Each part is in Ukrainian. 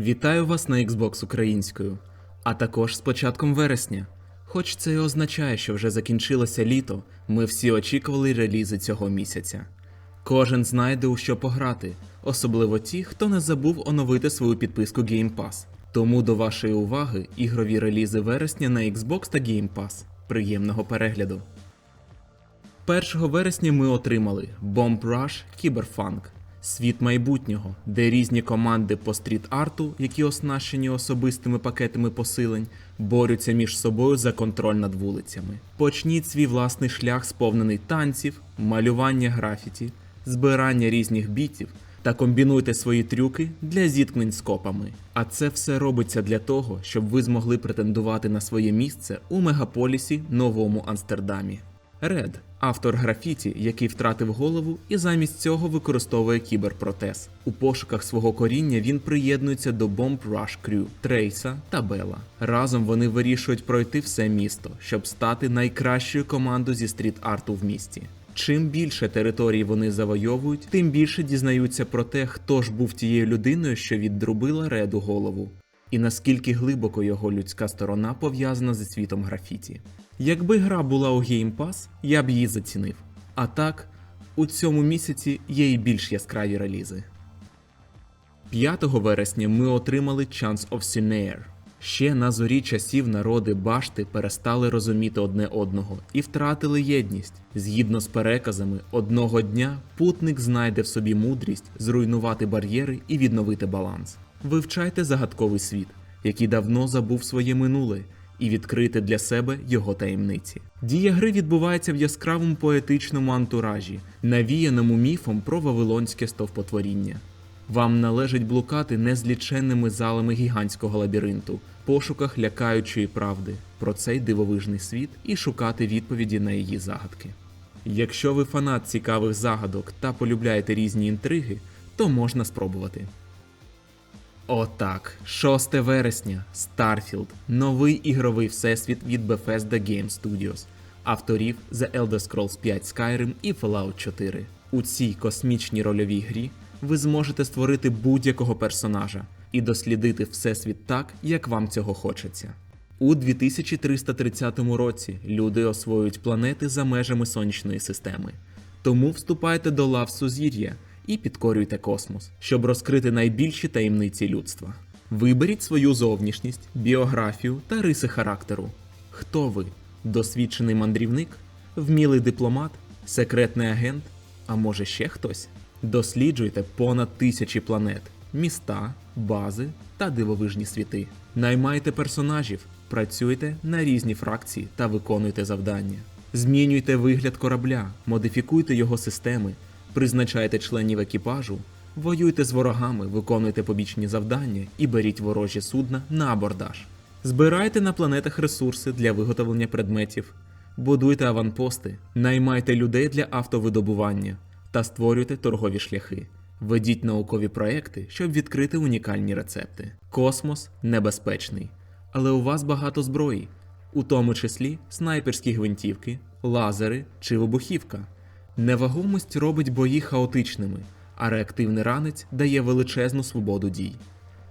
Вітаю вас на Xbox українською, а також з початком вересня. Хоч це і означає, що вже закінчилося літо, ми всі очікували релізи цього місяця. Кожен знайде у що пограти, особливо ті, хто не забув оновити свою підписку Game Pass. Тому до вашої уваги ігрові релізи вересня на Xbox та Game Pass. Приємного перегляду! 1 вересня ми отримали Bomb Rush Cyberpunk Світ майбутнього, де різні команди по стріт-арту, які оснащені особистими пакетами посилень, борються між собою за контроль над вулицями. Почніть свій власний шлях, сповнений танців, малювання графіті, збирання різних бітів та комбінуйте свої трюки для зіткнень з копами. А це все робиться для того, щоб ви змогли претендувати на своє місце у мегаполісі Новому Амстердамі. Ред автор графіті, який втратив голову і замість цього використовує кіберпротез. У пошуках свого коріння він приєднується до Bomb Rush Crew, Трейса та Бела. Разом вони вирішують пройти все місто, щоб стати найкращою командою зі стріт-арту в місті. Чим більше територій вони завойовують, тим більше дізнаються про те, хто ж був тією людиною, що віддрубила Реду голову, і наскільки глибоко його людська сторона пов'язана зі світом графіті. Якби гра була у Game Pass, я б її зацінив. А так, у цьому місяці є і більш яскраві релізи. 5 вересня ми отримали Chance of Sinair. Ще на зорі часів народи башти перестали розуміти одне одного і втратили єдність. Згідно з переказами, одного дня путник знайде в собі мудрість зруйнувати бар'єри і відновити баланс. Вивчайте загадковий світ, який давно забув своє минуле, і відкрити для себе його таємниці. Дія гри відбувається в яскравому поетичному антуражі, навіяному міфом про вавилонське стовпотворіння. Вам належить блукати незліченними залами гігантського лабіринту, пошуках лякаючої правди про цей дивовижний світ і шукати відповіді на її загадки. Якщо ви фанат цікавих загадок та полюбляєте різні інтриги, то можна спробувати. Отак, 6 вересня, Starfield, новий ігровий всесвіт від Bethesda Game Studios, авторів The Elder Scrolls 5 Skyrim і Fallout 4. У цій космічній рольовій грі ви зможете створити будь-якого персонажа і дослідити всесвіт так, як вам цього хочеться. У 2330 році люди освоюють планети за межами сонячної системи. Тому вступайте до лав сузір'я і підкорюйте космос, щоб розкрити найбільші таємниці людства. Виберіть свою зовнішність, біографію та риси характеру. Хто ви? Досвідчений мандрівник, вмілий дипломат, секретний агент, а може ще хтось? Досліджуйте понад тисячі планет, міста, бази та дивовижні світи. Наймайте персонажів, працюйте на різні фракції та виконуйте завдання. Змінюйте вигляд корабля, модифікуйте його системи, призначайте членів екіпажу, воюйте з ворогами, виконуйте побічні завдання і беріть ворожі судна на абордаж. Збирайте на планетах ресурси для виготовлення предметів, будуйте аванпости, наймайте людей для автовидобування та створюйте торгові шляхи. Ведіть наукові проекти, щоб відкрити унікальні рецепти. Космос небезпечний, але у вас багато зброї, у тому числі снайперські гвинтівки, лазери чи вибухівка. Невагомість робить бої хаотичними, а реактивний ранець дає величезну свободу дій.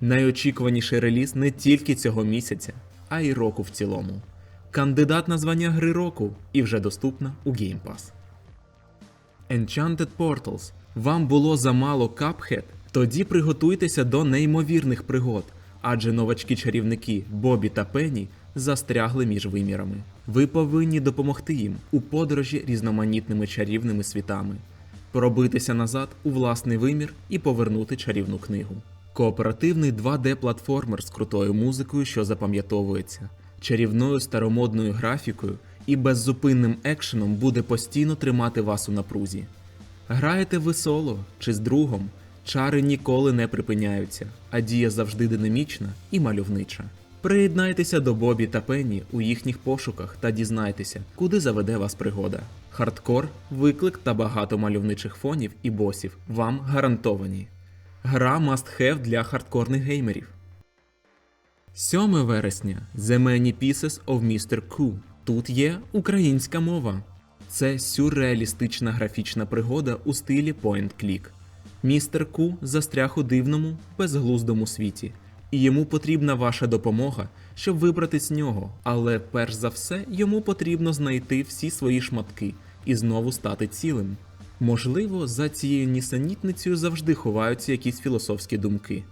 Найочікуваніший реліз не тільки цього місяця, а й року в цілому. Кандидат на звання гри року і вже доступна у Game Pass. Enchanted Portals. Вам було замало Cuphead? Тоді приготуйтеся до неймовірних пригод, адже новачки-чарівники Бобі та Пенні застрягли між вимірами. Ви повинні допомогти їм у подорожі різноманітними чарівними світами, пробитися назад у власний вимір і повернути чарівну книгу. Кооперативний 2D-платформер з крутою музикою, що запам'ятовується, чарівною старомодною графікою і беззупинним екшеном буде постійно тримати вас у напрузі. Граєте ви соло чи з другом, чари ніколи не припиняються, а дія завжди динамічна і мальовнича. Приєднайтеся до Бобі та Пенні у їхніх пошуках та дізнайтеся, куди заведе вас пригода. Хардкор, виклик та багато мальовничих фонів і босів вам гарантовані. Гра must have для хардкорних геймерів. 7 вересня The Many Pieces of Mr. Q. Тут є українська мова. Це сюрреалістична графічна пригода у стилі point-click. Містер Ку застряг у дивному, безглуздому світі, і йому потрібна ваша допомога, щоб вибратись з нього. Але перш за все йому потрібно знайти всі свої шматки і знову стати цілим. Можливо, за цією нісенітницею завжди ховаються якісь філософські думки.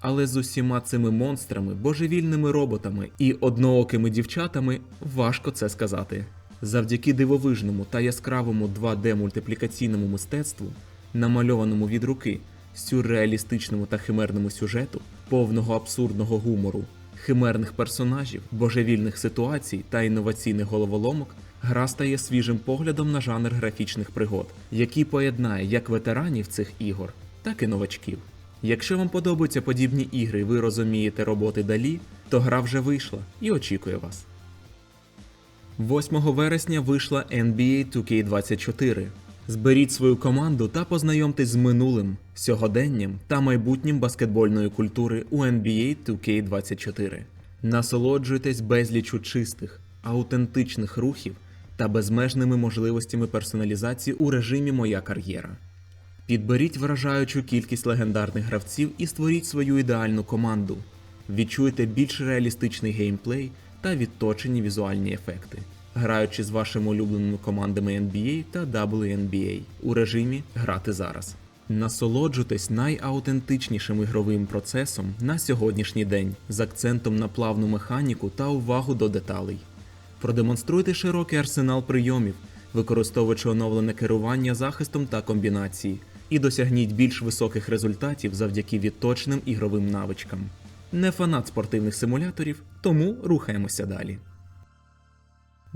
Але з усіма цими монстрами, божевільними роботами і одноокими дівчатами важко це сказати. Завдяки дивовижному та яскравому 2D мультиплікаційному мистецтву, намальованому від руки, сюрреалістичному та химерному сюжету, повного абсурдного гумору, химерних персонажів, божевільних ситуацій та інноваційних головоломок, гра стає свіжим поглядом на жанр графічних пригод, який поєднає як ветеранів цих ігор, так і новачків. Якщо вам подобаються подібні ігри і ви розумієте роботи далі, то гра вже вийшла і очікує вас. 8 вересня вийшла NBA 2K24. Зберіть свою команду та познайомтесь з минулим, сьогоденням та майбутнім баскетбольної культури у NBA 2K24. Насолоджуйтесь безлічу чистих, аутентичних рухів та безмежними можливостями персоналізації у режимі Моя кар'єра. Підберіть вражаючу кількість легендарних гравців і створіть свою ідеальну команду. Відчуйте більш реалістичний геймплей та відточені візуальні ефекти, граючи з вашими улюбленими командами NBA та WNBA у режимі Грати зараз. Насолоджуйтесь найаутентичнішим ігровим процесом на сьогоднішній день з акцентом на плавну механіку та увагу до деталей. Продемонструйте широкий арсенал прийомів, використовуючи оновлене керування захистом та комбінації, і досягніть більш високих результатів завдяки відточним ігровим навичкам. Не фанат спортивних симуляторів, тому рухаємося далі.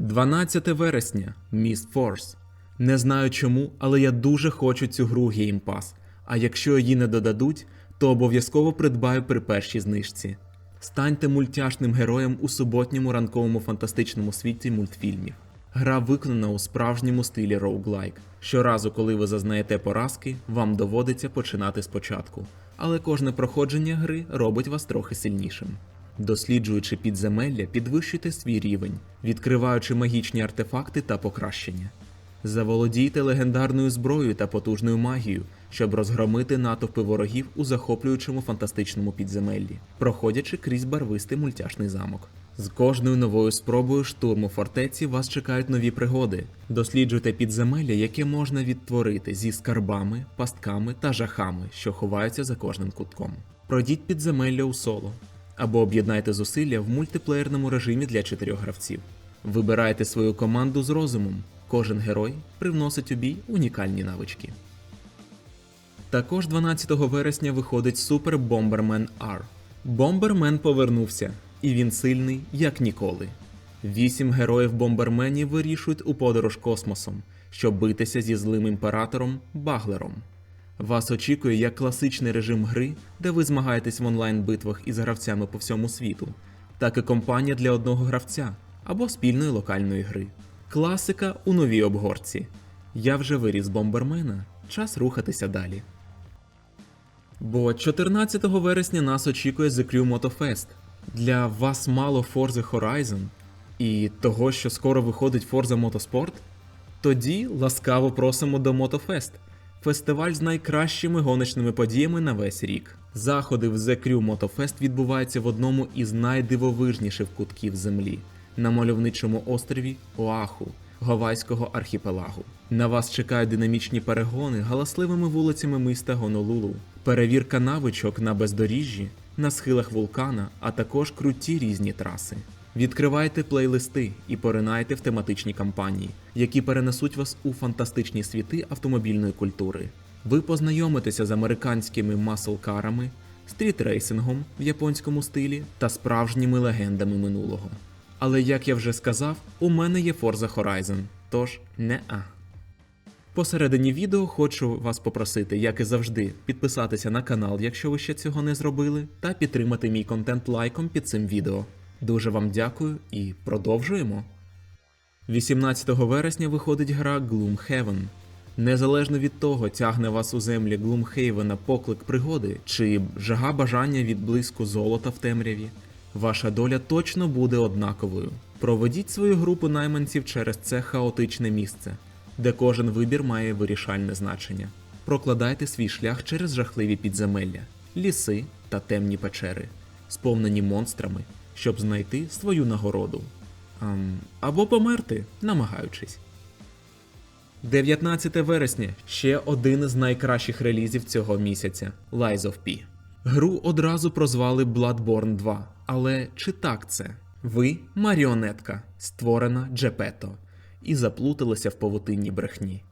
12 вересня Mist Force. Не знаю чому, але я дуже хочу цю гру Game Pass, а якщо її не додадуть, то обов'язково придбаю при першій знижці. Станьте мультяшним героєм у суботньому ранковому фантастичному світі мультфільмів. Гра виконана у справжньому стилі роуглайк. Щоразу, коли ви зазнаєте поразки, вам доводиться починати спочатку, але кожне проходження гри робить вас трохи сильнішим. Досліджуючи підземелля, підвищуйте свій рівень, відкриваючи магічні артефакти та покращення. Заволодійте легендарною зброєю та потужною магією, щоб розгромити натовпи ворогів у захоплюючому фантастичному підземеллі, проходячи крізь барвистий мультяшний замок. З кожною новою спробою штурму фортеці вас чекають нові пригоди. Досліджуйте підземелля, яке можна відтворити зі скарбами, пастками та жахами, що ховаються за кожним кутком. Пройдіть підземелля у соло або об'єднайте зусилля в мультиплеєрному режимі для чотирьох гравців. Вибирайте свою команду з розумом. Кожен герой привносить у бій унікальні навички. Також 12 вересня виходить Super Bomberman R. Бомбермен повернувся, і він сильний як ніколи. Вісім героїв бомберменів вирішують у подорож космосом, щоб битися зі злим імператором Баглером. Вас очікує як класичний режим гри, де ви змагаєтесь в онлайн-битвах із гравцями по всьому світу, так і компанія для одного гравця або спільної локальної гри. Класика у новій обгорці. Я вже виріс бомбермена, час рухатися далі. Бо 14 вересня нас очікує The Crew Motofest. Для вас мало Forza Horizon і того, що скоро виходить Forza Motorsport? Тоді ласкаво просимо до Мотофест, фестиваль з найкращими гоночними подіями на весь рік. Заходи в The Crew Motofest відбуваються в одному із найдивовижніших кутків землі на мальовничому острові Оаху, Гавайського архіпелагу. На вас чекають динамічні перегони галасливими вулицями міста Гонолулу, перевірка навичок на бездоріжжі, на схилах вулкана, а також круті різні траси. Відкривайте плейлисти і поринайте в тематичні кампанії, які перенесуть вас у фантастичні світи автомобільної культури. Ви познайомитеся з американськими маслкарами, стрітрейсингом в японському стилі та справжніми легендами минулого. Але як я вже сказав, у мене є Forza Horizon, тож не а. Посередині відео хочу вас попросити, як і завжди, підписатися на канал, якщо ви ще цього не зробили, та підтримати мій контент лайком під цим відео. Дуже вам дякую і продовжуємо. 18 вересня виходить гра Gloomhaven. Незалежно від того, тягне вас у землі Gloomhaven поклик пригоди чи жага бажання від блиску золота в темряві, ваша доля точно буде однаковою. Проведіть свою групу найманців через це хаотичне місце, де кожен вибір має вирішальне значення. Прокладайте свій шлях через жахливі підземелля, ліси та темні печери. сповнені монстрами, щоб знайти свою нагороду. Або померти, намагаючись. 19 вересня ще один з найкращих релізів цього місяця Lies of P. Гру одразу прозвали Bloodborne 2. Але чи так це? Ви маріонетка, створена Джепето, і заплуталися в павутинній брехні.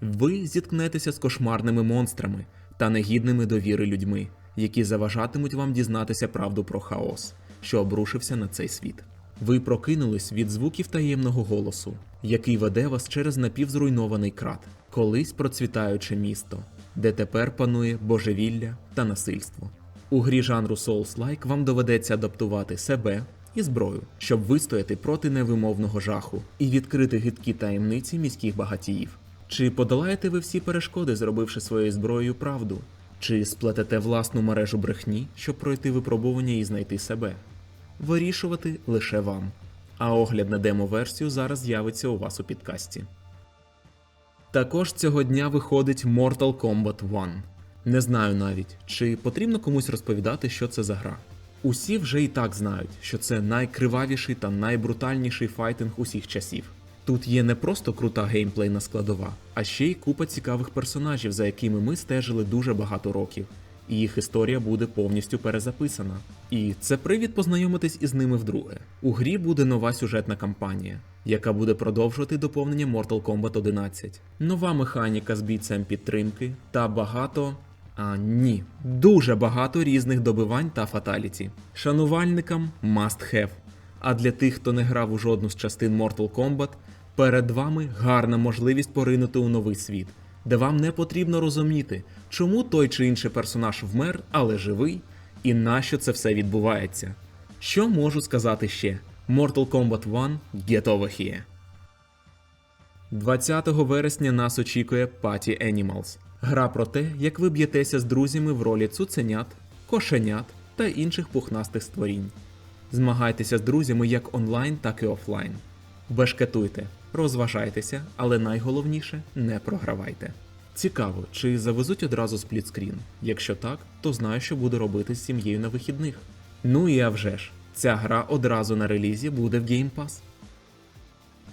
Ви зіткнетеся з кошмарними монстрами та негідними довіри людьми, які заважатимуть вам дізнатися правду про хаос, що обрушився на цей світ. Ви прокинулись від звуків таємного голосу, який веде вас через напівзруйнований крат, колись процвітаюче місто, де тепер панує божевілля та насильство. У грі жанру Souls-like вам доведеться адаптувати себе і зброю, щоб вистояти проти невимовного жаху і відкрити гидкі таємниці міських багатіїв. Чи подолаєте ви всі перешкоди, зробивши своєю зброєю правду? Чи сплетете власну мережу брехні, щоб пройти випробування і знайти себе? Вирішувати лише вам. А огляд на демо-версію зараз з'явиться у вас у підкасті. Також цього дня виходить Mortal Kombat 1. Не знаю навіть, чи потрібно комусь розповідати, що це за гра. Усі вже і так знають, що це найкривавіший та найбрутальніший файтинг усіх часів. Тут є не просто крута геймплейна складова, а ще й купа цікавих персонажів, за якими ми стежили дуже багато років, і їх історія буде повністю перезаписана. І це привід познайомитись із ними вдруге. У грі буде нова сюжетна кампанія, яка буде продовжувати доповнення Mortal Kombat 11, нова механіка з бійцем підтримки та багато. А ні, дуже багато різних добивань та фаталіті. Шанувальникам must have. А для тих, хто не грав у жодну з частин Mortal Kombat, перед вами гарна можливість поринути у новий світ, де вам не потрібно розуміти, чому той чи інший персонаж вмер, але живий, і нащо це все відбувається. Що можу сказати ще? Mortal Kombat 1 Get Over Here. 20 вересня нас очікує Party Animals. Гра про те, як ви б'єтеся з друзями в ролі цуценят, кошенят та інших пухнастих створінь. Змагайтеся з друзями як онлайн, так і офлайн. Бешкетуйте, розважайтеся, але найголовніше не програвайте. Цікаво, чи завезуть одразу сплітскрін? Якщо так, то знаю, що буду робити з сім'єю на вихідних. Ну і а вже ж, ця гра одразу на релізі буде в Game Pass.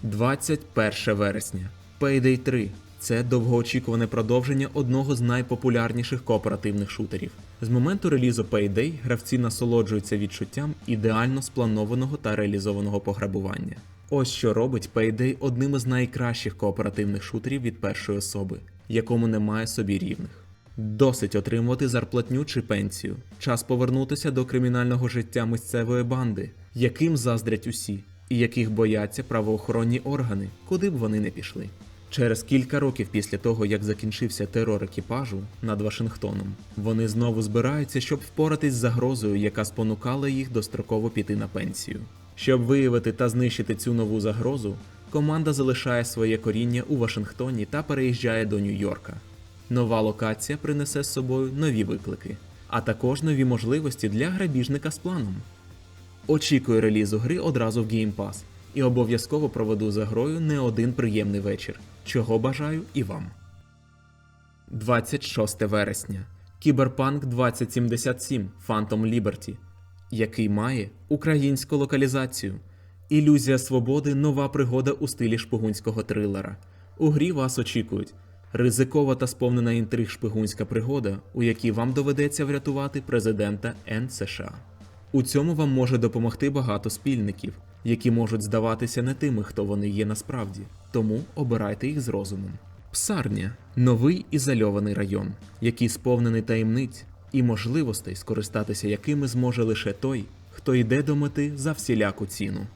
21 вересня. Payday 3. Це довгоочікуване продовження одного з найпопулярніших кооперативних шутерів. З моменту релізу Payday гравці насолоджуються відчуттям ідеально спланованого та реалізованого пограбування. Ось що робить Payday одним із найкращих кооперативних шутерів від першої особи, якому немає собі рівних. Досить отримувати зарплатню чи пенсію. Час повернутися до кримінального життя місцевої банди, яким заздрять усі, і яких бояться правоохоронні органи, куди б вони не пішли. Через кілька років після того, як закінчився терор екіпажу над Вашингтоном, вони знову збираються, щоб впоратись з загрозою, яка спонукала їх достроково піти на пенсію. Щоб виявити та знищити цю нову загрозу, команда залишає своє коріння у Вашингтоні та переїжджає до Нью-Йорка. Нова локація принесе з собою нові виклики, а також нові можливості для грабіжника з планом. Очікую релізу гри одразу в Game Pass і обов'язково проведу за грою не один приємний вечір, чого бажаю і вам. 26 вересня. Кіберпанк 2077 Phantom Liberty, який має українську локалізацію. Ілюзія свободи нова пригода у стилі шпигунського трилера. У грі вас очікують ризикова та сповнена інтриг шпигунська пригода, у якій вам доведеться врятувати президента Н США. У цьому вам може допомогти багато спільників, які можуть здаватися не тими, хто вони є насправді, тому обирайте їх з розумом. Псарня новий ізольований район, який сповнений таємниць і можливостей, скористатися якими зможе лише той, хто йде до мети за всіляку ціну.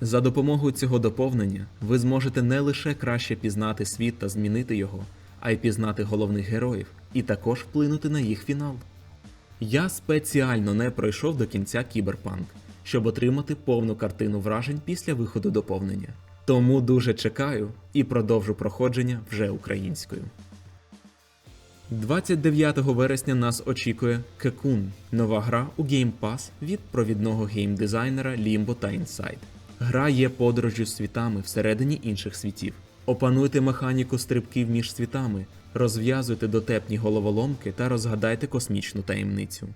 За допомогою цього доповнення ви зможете не лише краще пізнати світ та змінити його, а й пізнати головних героїв і також вплинути на їх фінал. Я спеціально не пройшов до кінця Кіберпанк, щоб отримати повну картину вражень після виходу доповнення. Тому дуже чекаю і продовжу проходження вже українською. 29 вересня нас очікує Кекун, нова гра у Game Pass від провідного геймдизайнера Limbo та Inside. Гра є подорожжю світами всередині інших світів. Опануйте механіку стрибків між світами, розв'язуйте дотепні головоломки та розгадайте космічну таємницю.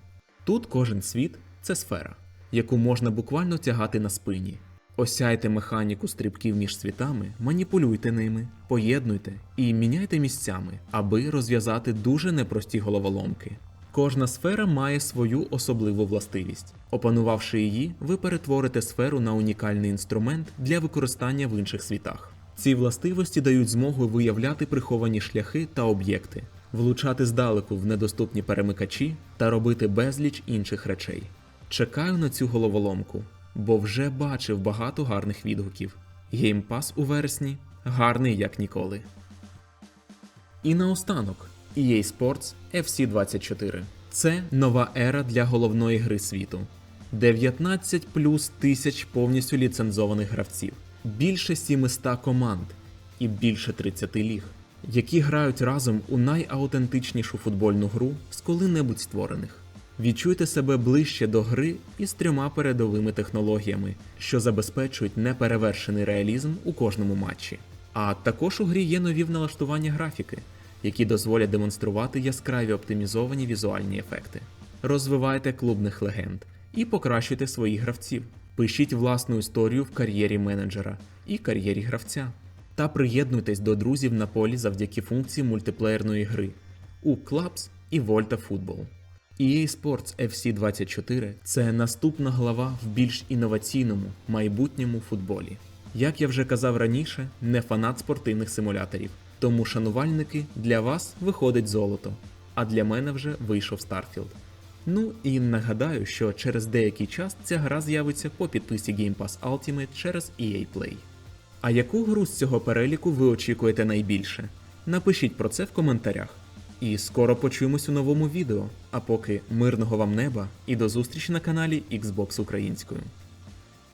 Тут кожен світ це сфера, яку можна буквально тягати на спині. Осяйте механіку стрибків між світами, маніпулюйте ними, поєднуйте і міняйте місцями, аби розв'язати дуже непрості головоломки. Кожна сфера має свою особливу властивість. Опанувавши її, ви перетворите сферу на унікальний інструмент для використання в інших світах. Ці властивості дають змогу виявляти приховані шляхи та об'єкти, влучати здалеку в недоступні перемикачі та робити безліч інших речей. Чекаю на цю головоломку, бо вже бачив багато гарних відгуків. Геймпас у вересні гарний як ніколи. І наостанок EA Sports FC 24. Це нова ера для головної гри світу. 19 плюс тисяч повністю ліцензованих гравців, більше 700 команд і більше 30 ліг, які грають разом у найаутентичнішу футбольну гру з коли-небудь створених. Відчуйте себе ближче до гри із трьома передовими технологіями, що забезпечують неперевершений реалізм у кожному матчі. А також у грі є нові налаштування графіки, які дозволять демонструвати яскраві оптимізовані візуальні ефекти. Розвивайте клубних легенд і покращуйте своїх гравців. Пишіть власну історію в кар'єрі менеджера і кар'єрі гравця. Та приєднуйтесь до друзів на полі завдяки функції мультиплеєрної гри у Clubs і Volta Football. EA Sports FC 24 це наступна глава в більш інноваційному майбутньому футболі. Як я вже казав раніше, не фанат спортивних симуляторів, тому шанувальники для вас виходить золото, а для мене вже вийшов Starfield. Ну і нагадаю, що через деякий час ця гра з'явиться по підписі Game Pass Ultimate через EA Play. А яку гру з цього переліку ви очікуєте найбільше? Напишіть про це в коментарях. І скоро почуємось у новому відео. А поки мирного вам неба і до зустрічі на каналі Xbox Українською.